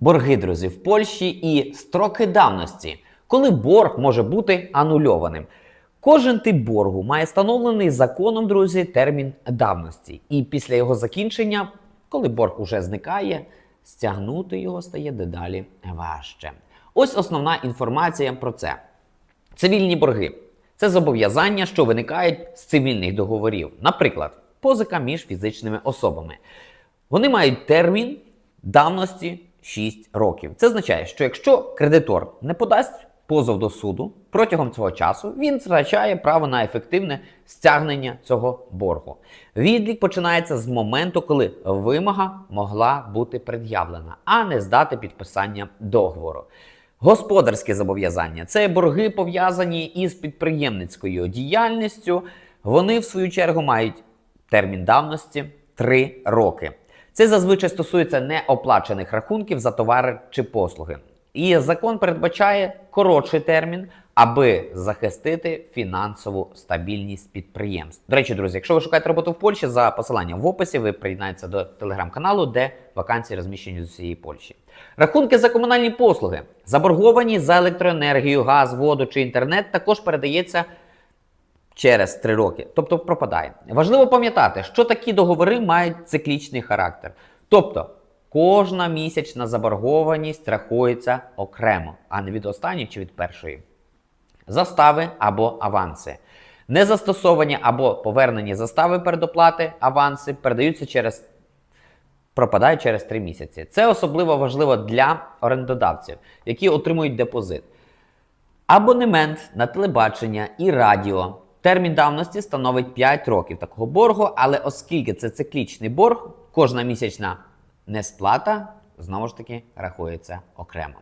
Борги, друзі, в Польщі і строки давності, коли борг може бути анульованим. Кожен тип боргу має встановлений законом, друзі, термін давності. І після його закінчення, коли борг уже зникає, стягнути його стає дедалі важче. Ось основна інформація про це. Цивільні борги це зобов'язання, що виникають з цивільних договорів, наприклад, позика між фізичними особами. Вони мають термін давності 6 років. Це означає, що якщо кредитор не подасть позов до суду протягом цього часу, він втрачає право на ефективне стягнення цього боргу. Відлік починається з моменту, коли вимога могла бути пред'явлена, а не здати підписання договору. Господарські зобов'язання це борги пов'язані із підприємницькою діяльністю. Вони, в свою чергу, мають термін давності 3 роки. Це зазвичай стосується неоплачених рахунків за товари чи послуги. І закон передбачає коротший термін, аби захистити фінансову стабільність підприємств. До речі, друзі, якщо ви шукаєте роботу в Польщі, за посиланням в описі ви приєднаєтеся до телеграм-каналу, де вакансії розміщені з усієї Польщі. Рахунки за комунальні послуги, заборговані за електроенергію, газ, воду чи інтернет, також передається через 3 роки, тобто пропадає. Важливо пам'ятати, що такі договори мають циклічний характер. Тобто кожна місячна заборгованість рахується окремо, а не від останньої чи від першої. Застави або аванси. Незастосовані або повернені застави передоплати, аванси передаються через пропадають через 3 місяці. Це особливо важливо для орендодавців, які отримують депозит. Абонемент на телебачення і радіо. Термін давності становить 5 років такого боргу, але оскільки це циклічний борг, кожна місячна несплата знову ж таки рахується окремо.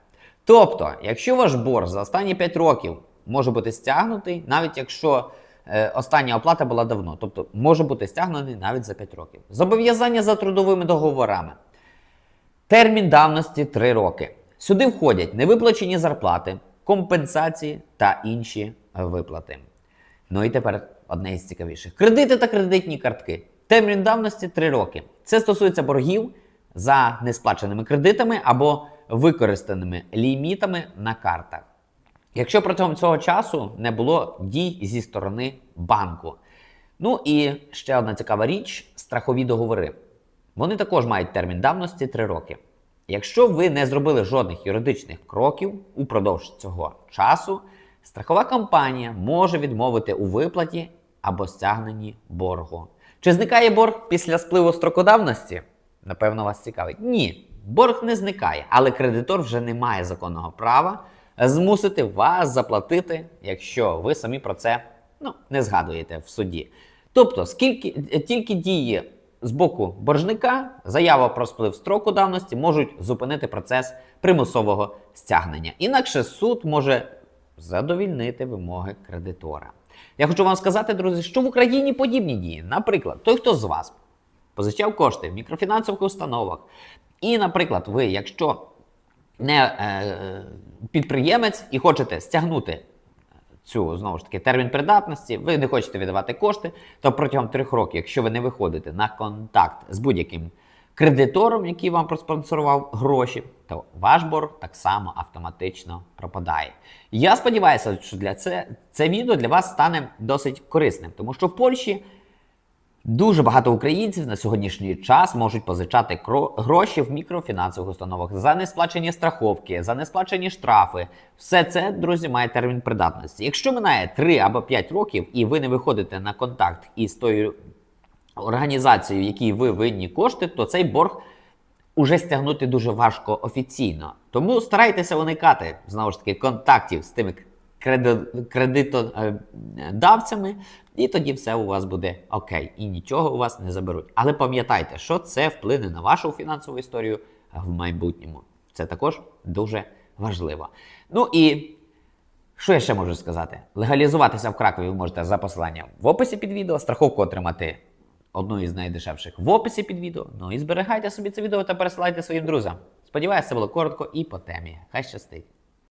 Тобто, якщо ваш борг за останні 5 років може бути стягнутий, навіть якщо е, остання оплата була давно, тобто може бути стягнений навіть за 5 років. Зобов'язання за трудовими договорами. Термін давності 3 роки. Сюди входять невиплачені зарплати, компенсації та інші виплати. Ну і тепер одне із цікавіших: кредити та кредитні картки. Термін давності 3 роки. Це стосується боргів за несплаченими кредитами або використаними лімітами на картах. Якщо протягом цього часу не було дій зі сторони банку. Ну і ще одна цікава річ страхові договори. Вони також мають термін давності 3 роки. Якщо ви не зробили жодних юридичних кроків упродовж цього часу, страхова компанія може відмовити у виплаті або стягненні боргу. Чи зникає борг після спливу строку давності? Напевно, вас цікавить. Ні, борг не зникає, але кредитор вже не має законного права змусити вас заплатити, якщо ви самі про це ну, не згадуєте в суді. Тобто, скільки тільки дії з боку боржника, заява про сплив строку давності можуть зупинити процес примусового стягнення. Інакше суд може задовільнити вимоги кредитора. Я хочу вам сказати, друзі, що в Україні подібні дії. Наприклад, той, хто з вас позичав кошти в мікрофінансових установах, і, наприклад, ви, якщо не е, підприємець і хочете стягнути цю знову ж таки термін придатності, ви не хочете віддавати кошти, то протягом трьох років, якщо ви не виходите на контакт з будь-яким кредитором, який вам проспонсорував гроші, то ваш борг так само автоматично пропадає. Я сподіваюся, що для це, це відео для вас стане досить корисним, тому що в Польщі. Дуже багато українців на сьогоднішній час можуть позичати гроші в мікрофінансових установах за несплачені страховки, за несплачені штрафи. Все це, друзі, має термін придатності. Якщо минає 3 або 5 років і ви не виходите на контакт із тою організацією, якій ви винні кошти, то цей борг уже стягнути дуже важко офіційно. Тому старайтеся уникати знову ж таки контактів з тими кредитодавцями, і тоді все у вас буде окей, і нічого у вас не заберуть. Але пам'ятайте, що це вплине на вашу фінансову історію в майбутньому. Це також дуже важливо. Ну і що я ще можу сказати? Легалізуватися в Кракові ви можете за посиланням в описі під відео, страховку отримати одну із найдешевших в описі під відео. Ну і зберігайте собі це відео та пересилайте своїм друзям. Сподіваюся, це було коротко і по темі. Хай щастить!